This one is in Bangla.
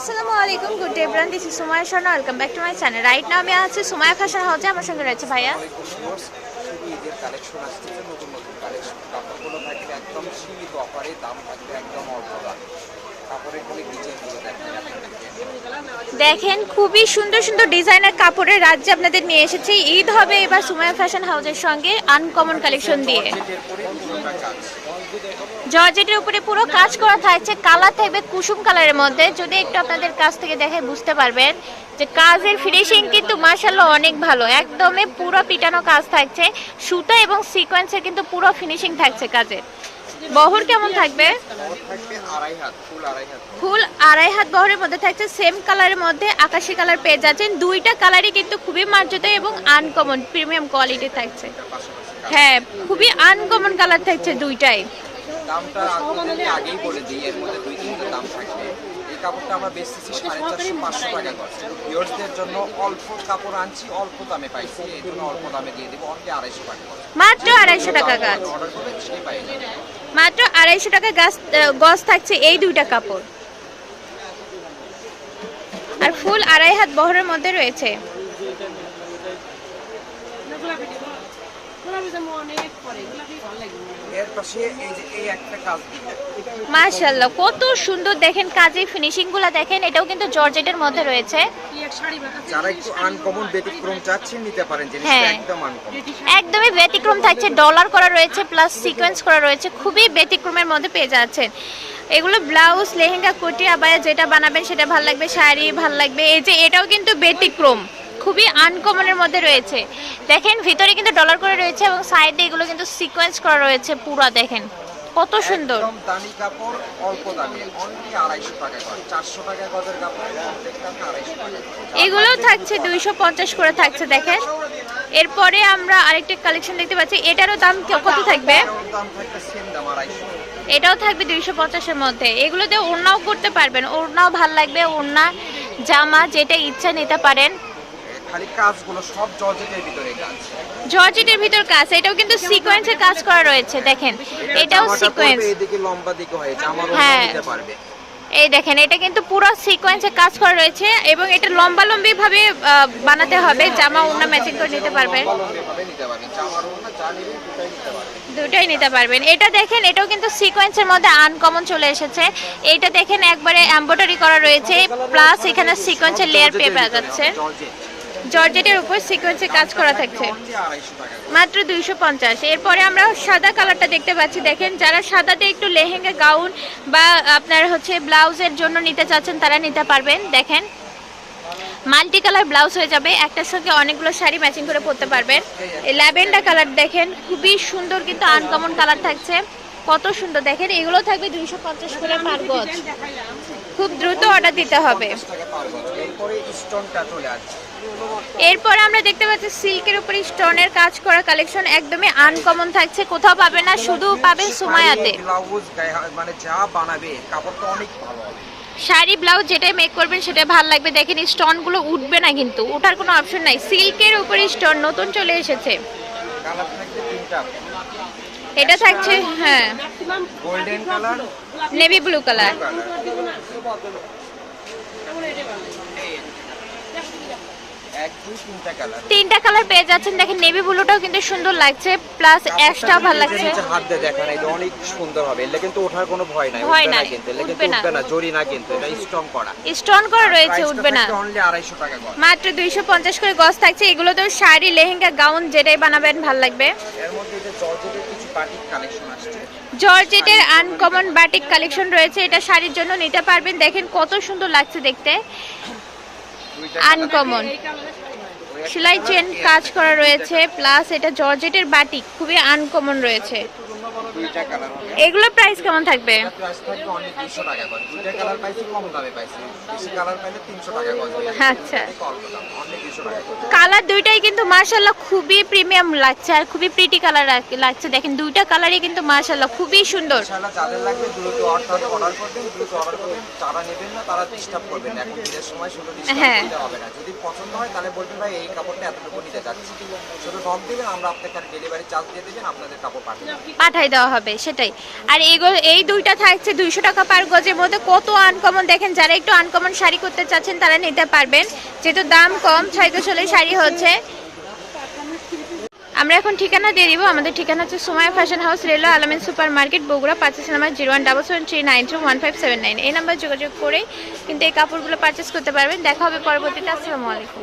আসসালামু আলাইকুম good day everyone this is Sumaya Sharma welcome back to my channel right now আমি আছি সুমায়া ফ্যাশন হাউসে আমার সঙ্গে রয়েছে ভাইয়া। কালেকশন আসতেছে নতুন নতুন কালেকশন একদম সীমিত অফারে দাম একদম অল্প দাম কাপড়ের দেখেন, খুবই সুন্দর সুন্দর ডিজাইনার কাপড়ের রাজ্যে আপনাদের নিয়ে এসেছি। ঈদ হবে এবার সুমায়া ফ্যাশন হাউসের সঙ্গে আনকমন কালেকশন দিয়ে। জর্জেটের উপরে পুরো কাজ করা থাকছে কালার থাকবে কুসুম কালারের মধ্যে। যদি একটু আপনাদের কাছ থেকে দেখে বুঝতে পারবেন যে কাজের ফিনিশিং কিন্তু মার্শাল্লাহ অনেক ভালো। একদমই পুরো পিটানো কাজ থাকছে, সুতা এবং সিকোয়েন্সের কিন্তু পুরো ফিনিশিং থাকছে কাজে বহর কেমন থাকবে? ফুল আড়াই হাত। বহরের মধ্যে থাকছে সেম কালারের মধ্যে আকাশি কালার পেয়ে যাচ্ছেন। দুইটা কালারই কিন্তু খুবই মার্জিত এবং আনকমন প্রিমিয়াম কোয়ালিটি থাকছে। হ্যাঁ খুবই আনকমন কালার থাকছে দুইটাই। দামটা আগেই বলে দিই এর মধ্যে দুই তিনটা দাম থাকবে। কাপড়টা আমরা বেচতেছি সাড়ে চারশো পাঁচশো টাকা করছি ভিউয়ার্সদের জন্য অল্প কাপড় আনছি অল্প দামে পাইছি এই জন্য অল্প দামে দিয়ে দেবো অনলি আড়াইশো টাকা মাত্র আড়াইশো টাকা অর্ডার করবেন পাই মাত্র আড়াইশো টাকা গাছ গজ থাকছে এই দুইটা কাপড়। আর ফুল আড়াই হাত বহরের মধ্যে রয়েছে। এর পাশে এই যে এই একটা কাজ। দিতে মাশাল্লাহ কত সুন্দর দেখেন কাজের ফিনিশিংগুলা দেখেন এটাও কিন্তু জর্জেটের মধ্যে রয়েছে। যারা একটু আনকমন ব্যতিক্রম চাচ্ছেন নিতে পারেন জিনিসটা হ্যাঁ। একদম আনকমন একদমই ব্যতিক্রম থাকছে ডলার করা রয়েছে প্লাস সিকোয়েন্স করা রয়েছে খুবই ব্যতিক্রমের মধ্যে পেয়ে যাচ্ছেন। এগুলো ব্লাউজ লেহেঙ্গা কোটি আবায়া যেটা বানাবেন সেটা ভালো লাগবে শাড়ি ভালো লাগবে এই যে এটাও কিন্তু ব্যতিক্রম। খুবই আনকমনের মধ্যে রয়েছে। দেখেন ভিতরে কিন্তু ডলার করে রয়েছে এবং সাইডে এগুলো কিন্তু সিকোয়েন্স করা রয়েছে পুরো দেখেন। কত সুন্দর। একদম দামি কাপড় অল্প দামে। অনলি আড়াইশো টাকা করে। চারশো টাকা গজের কাপড় প্রত্যেকটা আপনি আড়াইশো টাকা করে। এগুলোও থাকছে দুইশো পঞ্চাশ করে থাকছে দেখেন। এরপরে আমরা আরেকটা কালেকশন দেখতে পাচ্ছি। এটারও দাম কত থাকবে? এটাও থাকবে দুইশো পঞ্চাশের মধ্যে। এগুলো দিয়ে ওড়নাও করতে পারবেন। ওড়নাও ভালো লাগবে। ওড়না জামা যেটা ইচ্ছা নিতে পারেন। খালি কাজগুলো সব জর্জেটের ভিতরে কাজ। জর্জেটের ভিতর কাজ এটাও কিন্তু সিকোয়েন্সের কাজ করা রয়েছে দেখেন। এটাও সিকোয়েন্স এদিকে লম্বা দিকে হয়েছে আমার হ্যাঁ। নিতে পারবে। এই দেখেন এটা কিন্তু পুরো সিকোয়েন্সে কাজ করা রয়েছে এবং এটা লম্বা লম্বি ভাবে বানাতে হবে জামা ওড়না ম্যাচিং করে নিতে পারবেন দুটাই নিতে পারবেন। এটা দেখেন এটাও কিন্তু সিকোয়েন্সের মধ্যে আনকমন চলে এসেছে। এটা দেখেন একবারে এমব্রয়ডারি করা রয়েছে প্লাস এখানে সিকোয়েন্সের লেয়ার পেয়ে যাচ্ছে। জর্জেটের উপর সিকোয়েন্সের কাজ করা থাকছে। মাত্র দুইশো পঞ্চাশ। এরপরে আমরা সাদা কালারটা দেখতে পাচ্ছি। দেখেন, যারা সাদাতে একটু লেহেঙ্গা, গাউন বা আপনার হচ্ছে ব্লাউজের জন্য নিতে চাচ্ছেন, তারা নিতে পারবেন। দেখেন মাল্টি কালার ব্লাউজ হয়ে যাবে। একটার সঙ্গে অনেকগুলো শাড়ি ম্যাচিং করে পরতে পারবেন। ল্যাভেন্ডার কালার দেখেন, খুবই সুন্দর কিন্তু আনকমন কালার থাকছে। কত সুন্দর। দেখেন, এগুলো থাকবে দুইশো পঞ্চাশ করে পার খুব দ্রুত অর্ডার দিতে হবে। এরপরে আমরা দেখতে পাচ্ছি সিল্কের উপরে স্টোনের কাজ করা কালেকশন একদমই আনকমন থাকছে। কোথাও পাবে না, শুধু পাবে সুমায়াতে। মানে যা বানাবে অনেক শাড়ি, ব্লাউজ যেটাই মেক করবেন, সেটাই ভালো লাগবে। দেখেন, স্টোনগুলো উঠবে না কিন্তু। ওঠার কোনো অপশন নাই। সিল্কের উপরে স্টোন নতুন চলে এসেছে। এটা থাকছে হ্যাঁ। Golden colour navy blue colour তিনটা কালার পেয়ে যাচ্ছেন। দেখেন নেভি ব্লুটাও কিন্তু সুন্দর লাগছে প্লাস অ্যাশটাও ভালো লাগছে। হাত দিয়ে দেখেন এটা অনেক সুন্দর হবে। কিন্তু ওঠার কোনো ভয় নাই ভয় নাই, কিন্তু উঠবে কিন্তু না। উঠবে না জরি না কিন্তু এটা স্ট্রং করা। স্টোন করা রয়েছে উঠবে না। অনলি আড়াইশো টাকা করে মাত্র দুইশো পঞ্চাশ করে গজ থাকছে। এগুলো তো শাড়ি লেহেঙ্গা গাউন যেটাই বানাবেন ভালো লাগবে। এর মধ্যে যে জর্জেটের বাটিক কালেকশন আসছে। জর্জেটের আনকমন বাটিক কালেকশন রয়েছে এটা শাড়ির জন্য নিতে পারবেন। দেখেন কত সুন্দর লাগছে দেখতে। আনকমন সেলাই চেন কাজ করা রয়েছে প্লাস এটা জর্জেটের বাটিক খুবই আনকমন রয়েছে। দুইটা কালার হবে। এগুলোর প্রাইস কেমন থাকবে? প্রাইস থাকবে অনেক দুশো টাকা করে। দুইটা কালার পাইছি কম দামে পাইছি। বেশি কালার পাইলে তিনশো টাকা গজ আচ্ছা। কালার দুইটাই কিন্তু মার্শাল্লাহ খুবই প্রিমিয়াম লাগছে আর খুবই প্রিটি কালার লাগছে। দেখেন দুইটা কালারই কিন্তু মার্শাল্লাহ খুবই সুন্দর। ইনশাআল্লাহ যাদের লাগবে দ্রুত অর্ডার অর্ডার করবেন দ্রুত অর্ডার করবেন যারা নেবেন না তারা ডিস্টার্ব করবেন এখন ঈদের সময় শুধু ডিস্টার্ব। করতে হবে না। যদি পছন্দ হয় তাহলে বলবেন ভাই এই কাপড়টা এতটুকু নিতে যাচ্ছি। শুধু নক দিবেন আমরা আপনাকে ডেলিভারি চার্জ দিয়ে দেবেন আপনাদের কাপড় পাঠিয়ে দেবো পাঠায় পাঠাই দেওয়া হবে, সেটাই। আর এই দুইটা থাকছে দুইশো টাকা পার গজের মধ্যে। কত আনকমন দেখেন, যারা একটু আনকমন শাড়ি করতে চাচ্ছেন, তারা নিতে পারবেন। যেহেতু দাম কম ছয় গোছলের শাড়ি হচ্ছে। আমরা এখন ঠিকানা দিয়ে দিব। আমাদের ঠিকানা হচ্ছে সুমায়া ফ্যাশন হাউস রেলো Alamin super market Bogura পাঁচিশ number zero one double seven three nine two one five seven nine এই নাম্বার যোগাযোগ করে কিন্তু এই কাপড়গুলো পারচেস করতে পারবেন। দেখা হবে পরবর্তীতে। আসসালামু আলাইকুম।